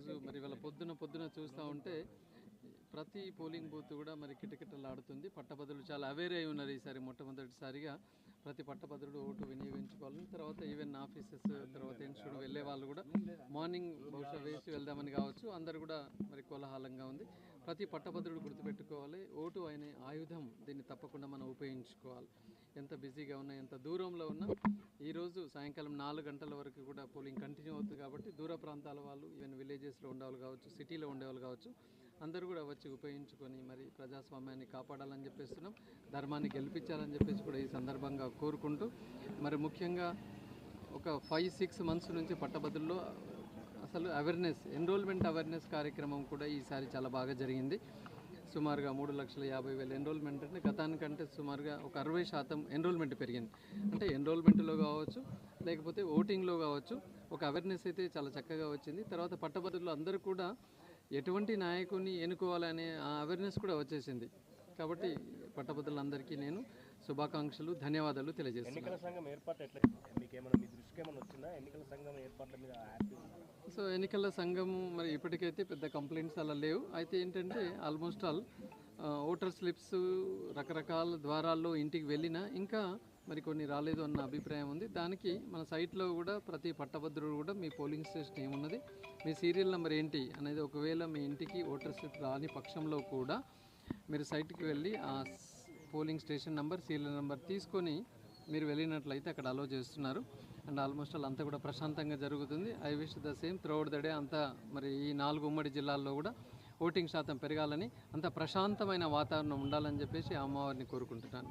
ఈరోజు మరి వాళ్ళ పొద్దున పొద్దున చూస్తూ ఉంటే ప్రతి పోలింగ్ బూత్ కూడా మరి కిటకిటలాడుతుంది. పట్టభద్రులు చాలా అవేర్ అయి ఉన్నారు ఈసారి మొట్టమొదటిసారిగా. ప్రతి పట్టభద్రుడు ఓటు వినియోగించుకోవాలని తర్వాత ఈవెన్ ఆఫీసెస్ తర్వాత ఇన్స్టిట్యూట్ వెళ్ళే వాళ్ళు కూడా మార్నింగ్ బహుశా వేసి వెళ్దామని కావచ్చు. అందరు కూడా మరి కోలాహలంగా ఉంది. ప్రతి పట్టభద్రుడు గుర్తుపెట్టుకోవాలి ఓటు అనే ఆయుధం దీన్ని తప్పకుండా మనం ఉపయోగించుకోవాలి. ఎంత బిజీగా ఉన్నా ఎంత దూరంలో ఉన్నా ఈరోజు సాయంకాలం నాలుగు గంటల వరకు కూడా పోలింగ్ కంటిన్యూ అవుతుంది కాబట్టి దూర ప్రాంతాల వాళ్ళు ఈవెన్ విలేజెస్లో ఉండేవాళ్ళు కావచ్చు సిటీలో ఉండేవాళ్ళు కావచ్చు అందరూ కూడా వచ్చి ఉపయోగించుకొని మరి ప్రజాస్వామ్యాన్ని కాపాడాలని చెప్పేస్తున్నాం. ధర్మాన్ని గెలిపించాలని చెప్పేసి కూడా ఈ సందర్భంగా కోరుకుంటూ మరి ముఖ్యంగా ఒక ఫైవ్ సిక్స్ మంత్స్ నుంచి పట్టభద్రుల్లో అసలు అవేర్నెస్ ఎన్రోల్మెంట్ అవేర్నెస్ కార్యక్రమం కూడా ఈసారి చాలా బాగా జరిగింది. సుమారుగా మూడు లక్షల యాభై వేల ఎన్రోల్మెంట్ అంటే గతానికంటే సుమారుగా ఒక అరవై శాతం ఎన్రోల్మెంట్ పెరిగింది. అంటే ఎన్రోల్మెంట్లో కావచ్చు లేకపోతే ఓటింగ్లో కావచ్చు ఒక అవేర్నెస్ అయితే చాలా చక్కగా వచ్చింది. తర్వాత పట్టభద్రులు అందరూ కూడా ఎటువంటి నాయకుని ఎన్నుకోవాలనే ఆ అవేర్నెస్ కూడా వచ్చేసింది. కాబట్టి పట్టభద్రులందరికీ నేను శుభాకాంక్షలు ధన్యవాదాలు తెలియజేస్తున్నాను. ఏమైనా వచ్చిందా? ఎన్నికల సంఘం ఏర్పాట్ల మీద సో ఎన్నికల సంఘము మరి ఇప్పటికైతే పెద్ద కంప్లైంట్స్ అలా లేవు. అయితే ఏంటంటే ఆల్మోస్ట్ ఆల్ ఓటర్ స్లిప్స్ రకరకాల ద్వారాల్లో ఇంటికి వెళ్ళినా ఇంకా మరి కొన్ని రాలేదు అన్న అభిప్రాయం ఉంది. దానికి మన సైట్లో కూడా ప్రతి పట్టభద్రుడు కూడా మీ పోలింగ్ స్టేషన్ ఏమున్నది? మీ సీరియల్ నెంబర్ ఏంటి? అనేది ఒకవేళ మీ ఇంటికి ఓటర్ స్లిప్ రాని పక్షంలో కూడా మీరు సైట్కి వెళ్ళి ఆ polling station number serial number తీసుకొని మీరు వెళ్ళినట్లయితే అక్కడ అలో చేస్తున్నారు. అండ్ ఆల్మోస్ట్ ఆల్ అంతా కూడా ప్రశాంతంగా జరుగుతుంది. I wish the same throughout the day అంతా మరి ఈ నాలుగు ఉమ్మడి జిల్లాల్లో కూడా ఓటింగ్ శాతం పెరగాలని అంత ప్రశాంతమైన వాతావరణం ఉండాలని చెప్పేసి అమ్మవారిని కోరుకుంటున్నాను.